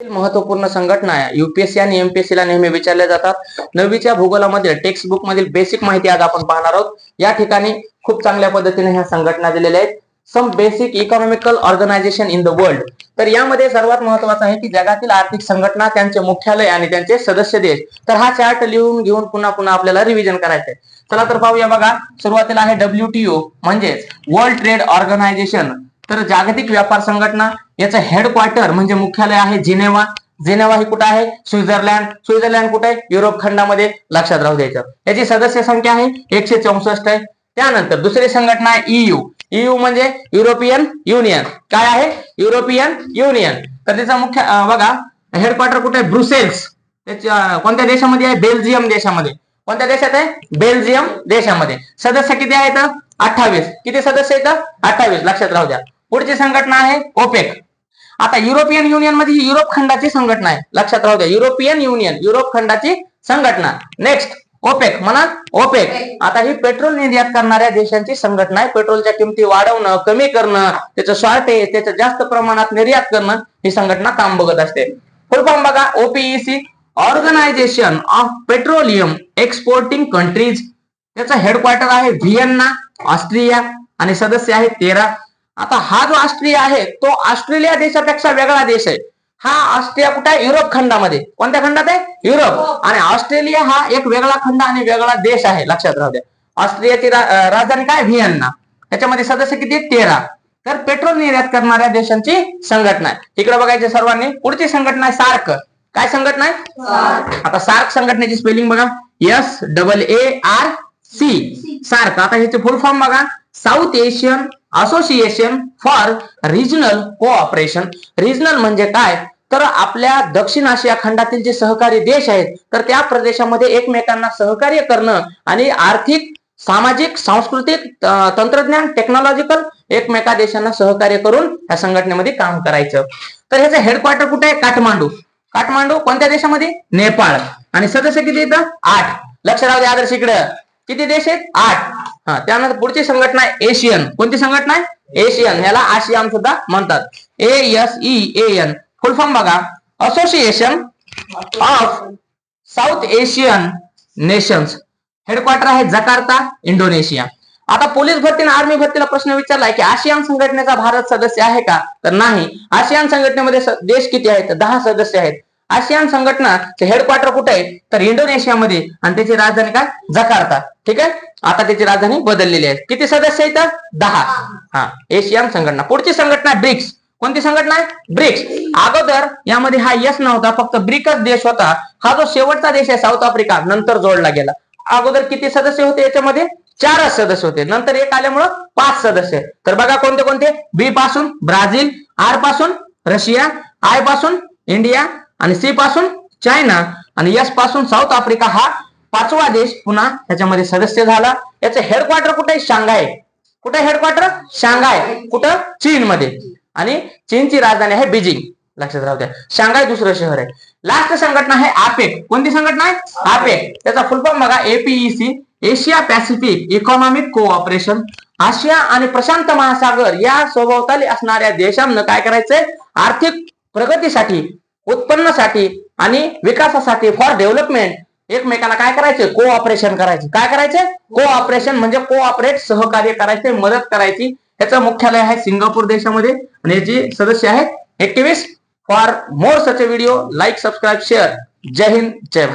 महत्त्वपूर्ण संघटना युपीएससी आणि एमपीएससी ला नेहमी विचारल्या जातात. नववीच्या भूगोलामध्ये टेक्स्ट बुक मधील बेसिक माहिती आज आपण पाहणार आहोत. या ठिकाणी खूप चांगल्या पद्धतीने ह्या संघटना दिलेल्या आहेत. Some basic economical organisation in the world तर यामध्ये सर्वात महत्वाचं आहे की जगातील आर्थिक संघटना त्यांचे मुख्यालय आणि त्यांचे सदस्य देश. तर हा चार्ट लिहून घेऊन पुन्हा पुन्हा आपल्याला रिव्हिजन करायचंय. चला तर पाहूया बघा. सुरुवातीला आहे डब्ल्यूटीओ म्हणजेच वर्ल्ड ट्रेड ऑर्गनायझेशन तर जागतिक व्यापार संघटना याचं हेडक्वार्टर म्हणजे मुख्यालय आहे जिनेवा. जिनेवा ही कुठं आहे? स्वित्झर्लंड. स्वित्झर्लंड कुठे आहे? युरोप खंडामध्ये लक्षात राहू द्यायचं. याची सदस्य संख्या आहे एकशे चौसष्ट आहे. त्यानंतर दुसरी संघटना आहे ईयू ईयू म्हणजे युरोपियन युनियन काय आहे? युरोपियन युनियन तर त्याचा मुख्य बघा हेडक्वार्टर कुठे आहे? ब्रुसेल्स त्याच्या कोणत्या देशामध्ये आहे? बेल्जियम देशामध्ये. कोणत्या देशात आहे? बेल्जियम देशामध्ये. सदस्य किती आहेत? अठ्ठावीस. किती सदस्य आहेत? अठ्ठावीस. लक्षात राहू द्या. पुढची संघटना आहे ओपेक. आता युरोपियन युनियनमध्ये ही युरोप खंडाची संघटना आहे. लक्षात राहू द्या युरोपियन युनियन युरोप खंडाची संघटना. Next OPEC. म्हणा ओपेक. आता ही पेट्रोल निर्यात करणाऱ्या देशांची संघटना आहे. पेट्रोलच्या किमती वाढवणं कमी करणं त्याचं शॉर्टेज त्याचं जास्त प्रमाणात निर्यात करणं ही संघटना काम बघत असते फुल फॉर्म बघा OPEC organisation of petroleum exporting countries त्याचा हेडक्वार्टर आहे व्हिएन्ना ऑस्ट्रिया आणि सदस्य आहेत तेरा. आता हा जो ऑस्ट्रिया आहे तो ऑस्ट्रेलिया देशापेक्षा वेगळा देश आहे. हा ऑस्ट्रिया कुठे आहे? युरोप खंडामध्ये. कोणत्या खंडात आहे? युरोप. आणि ऑस्ट्रेलिया हा एक वेगळा खंड आणि वेगळा देश आहे लक्षात राहू द्या. अं, राजधानी काय? व्हिएन्ना. त्याच्यामध्ये सदस्य किती तेरा. तर पेट्रोल निर्यात करणाऱ्या देशांची संघटना आहे. इकडे बघायचे सर्वांनी. पुढची संघटना आहे सार्क. काय संघटना आहे? आता सार्क संघटनेची स्पेलिंग बघा. S double A R C SAARC आता ह्याचे फुल फॉर्म बघा. South Asian association for regional cooperation regional म्हणजे काय? तर आपल्या दक्षिण आशिया खंडातील जे सहकारी देश आहेत तर त्या प्रदेशामध्ये एकमेकांना सहकार्य करणं आणि आर्थिक सामाजिक सांस्कृतिक तंत्रज्ञान टेक्नॉलॉजिकल एकमेका देशांना सहकार्य करून या संघटनेमध्ये काम करायचं. तर ह्याचं हेडक्वार्टर कुठे आहे? काठमांडू. काठमांडू कोणत्या देशामध्ये? नेपाळ. आणि सदस्य किती येतं आठ. लक्ष राहू दे आदर्श इकडं. किती देश आहेत? आठ. हा त्यानंतर पुढची संघटना आहे एशियन. कोणती संघटना आहे? एशियन. याला आशियान सुद्धा म्हणतात. A S E A N. Full form बघा. Association of South Asian Nations headquarter आहे जकार्ता इंडोनेशिया. आता पोलीस भरतीने आर्मी भरतीला प्रश्न विचारलाय की आशियान संघटनेचा भारत सदस्य आहे का? तर नाही. आशियान संघटनेमध्ये देश किती आहेत? दहा सदस्य आहेत. आशियान संघटनाचे हेडक्वार्टर कुठे आहे? तर इंडोनेशियामध्ये. आणि त्याची राजधानी काय? जकार्ता. ठीक आहे? आता त्याची राजधानी बदललेली आहे. किती सदस्य आहेत दहा. हा. एशियन संघटना. पुढची संघटना ब्रिक्स. कोणती संघटना आहे? ब्रिक्स. अगोदर यामध्ये हा यश नव्हता. फक्त ब्रिकच देश होता. हा जो शेवटचा देश आहे साऊथ आफ्रिका नंतर जोडला गेला. अगोदर किती सदस्य होते याच्यामध्ये? चारच सदस्य होते. नंतर एक आल्यामुळं पाच सदस्य तर बघा कोणते कोणते? बी पासून ब्राझील आरपासून रशिया आयपासून इंडिया आणि सी पासून चायना आणि एसपासून साऊथ आफ्रिका हा पाचवा देश पुन्हा त्याच्यामध्ये सदस्य झाला. याचं हेडक्वार्टर कुठे? शांघाय. कुठे हेडक्वार्टर शांघाय. कुठं? चीन मध्ये आणि चीनची राजधानी आहे बीजिंग. लक्षात राहू द्या. शांघाय दुसरं शहर आहे. लास्ट संघटना आहे आपेक. कोणती संघटना आहे? आपेक. त्याचा फुलफॉर्म बघा. APEC Asia Pacific Economic Cooperation आशिया आणि प्रशांत महासागर या स्वभावताली असणाऱ्या देशांना काय करायचंय? आर्थिक प्रगतीसाठी उत्पन्नासाठी आणि विकासासाठी फॉर डेव्हलपमेंट एकमेकाला काय करायचे? कोऑपरेशन करायचे. काय करायचे? कोऑपरेशन म्हणजे कोऑपरेट सहकार्य करायचे मदत करायची. याचं मुख्यालय आहे सिंगापूर देशामध्ये. आणि याची सदस्य आहेत एकवीस for more such video like subscribe share जय हिंद जय भारत.